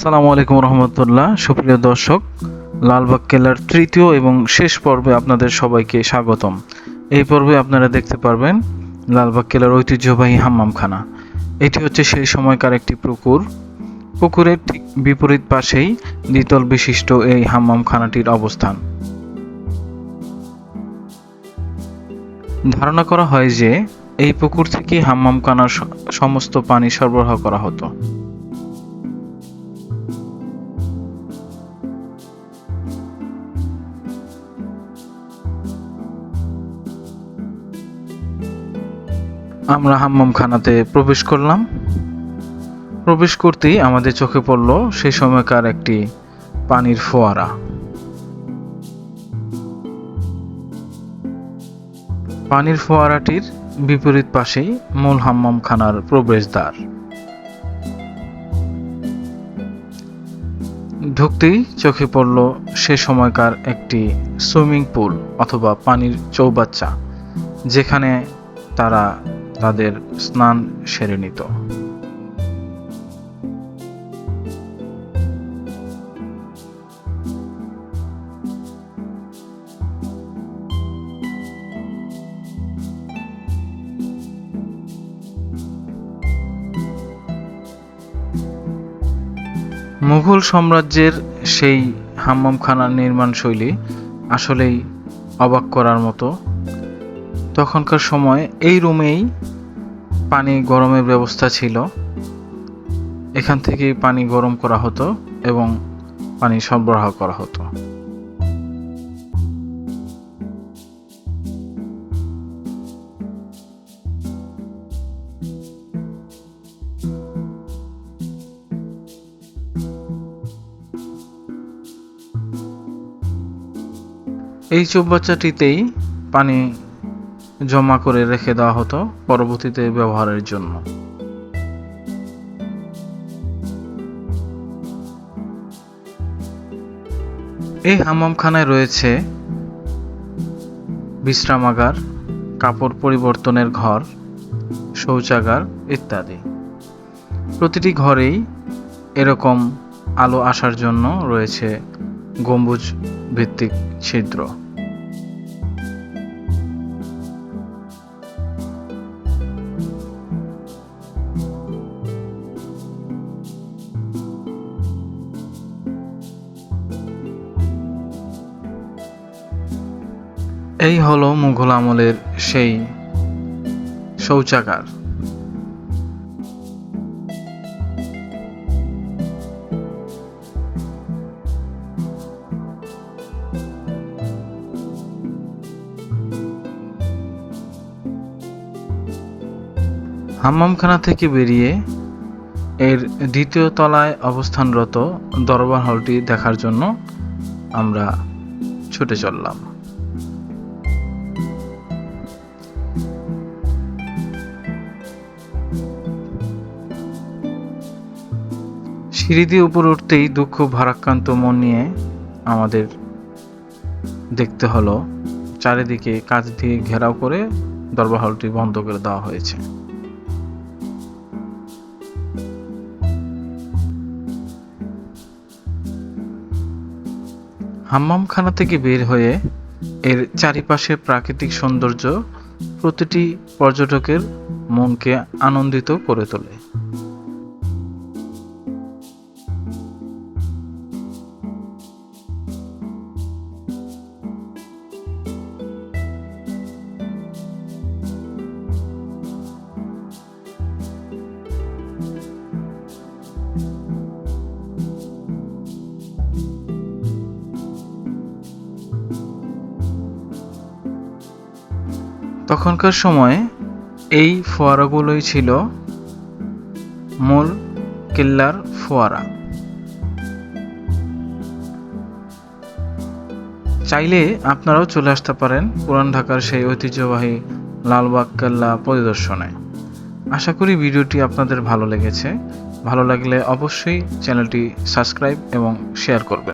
আসসালামু আলাইকুম রহমতুল্লাহ। সুপ্রিয় দর্শক, লালবাগ কেল্লার তৃতীয় এবং শেষ পর্বে আপনাদের সবাইকে স্বাগতম। এই পর্বে আপনারা দেখতে পারবেন লালবাগ কেল্লার ঐতিহ্যবাহী হাম্মামখানা। এটি হচ্ছে সেই সময়কার একটি পুকুর। পুকুরের ঠিক বিপরীত পাশেই দ্বিতল বিশিষ্ট এই হাম্মামখানাটির অবস্থান। ধারণা করা হয় যে, এই পুকুর থেকে হাম্মামখানার সমস্ত পানি সরবরাহ করা হতো। আমরা হাম্মামখানাতে প্রবেশ করলাম। প্রবেশ করতেই আমাদের চোখে পড়ল সেই সময়কার একটি পানির ফোয়ারা। পানির ফোয়ারাটির বিপরীত পাশেই মূল হাম্মামখানার প্রবেশদ্বার। ঢুকতেই চোখে পড়ল সে সময়কার একটি সুইমিং পুল অথবা পানির চৌবাচ্চা, যেখানে তারা তাদের স্নান সেরে নিত। মুঘল সাম্রাজ্যের সেই হাম্মামখানার নির্মাণ শৈলী আসলেই অবাক করার মতো তখনকার সময় এই রুমেই পানি গরমের ব্যবস্থা ছিল। এখান থেকেই পানি গরম করা হতো এবং পানি সরবরাহ করা হতো। এই চৌবাচ্চাটিতেই পানি জমা করে রেখে দেওয়া হতো পরবর্তীতে ব্যবহারের জন্য। এই হাম্মামখানায় রয়েছে বিশ্রামাগার, কাপড় পরিবর্তনের ঘর, শৌচাগার ইত্যাদি। প্রতিটি ঘরেই এরকম আলো আসার জন্য রয়েছে গম্বুজ ভিত্তিক ছিদ্র। এই হলো মুঘল আমলের সেই শৌচাগার। হাম্মামখানা থেকে বেরিয়ে এর দ্বিতীয় তলায় অবস্থানরত দরবার হলটি দেখার জন্য আমরা ছুটে চললাম। সিঁড়ি দিয়ে উপরে উঠতেই দুঃখ, ভারাক্রান্ত মন নিয়ে আমাদের দেখতে হলো। চারিদিকে কাজ দিয়ে ঘেরাও করে দরবার হলটি বন্ধ করে দেওয়া হয়েছে। হাম্মামখানা থেকে বের হয়ে এর চারিপাশে প্রাকৃতিক সৌন্দর্য প্রতিটি পর্যটকের মনকে আনন্দিত করে তোলে। তখনকার সময়ে এই ফোয়ারাগুলোই ছিল মূল কেল্লার ফোয়ারা। চাইলে আপনারাও চলে আসতে পারেন পুরান ঢাকার সেই ঐতিহ্যবাহী লালবাগ কেল্লা পরিদর্শনে। আশা করি ভিডিওটি আপনাদের ভালো লেগেছে। ভালো লাগলে অবশ্যই চ্যানেলটি সাবস্ক্রাইব এবং শেয়ার করবেন।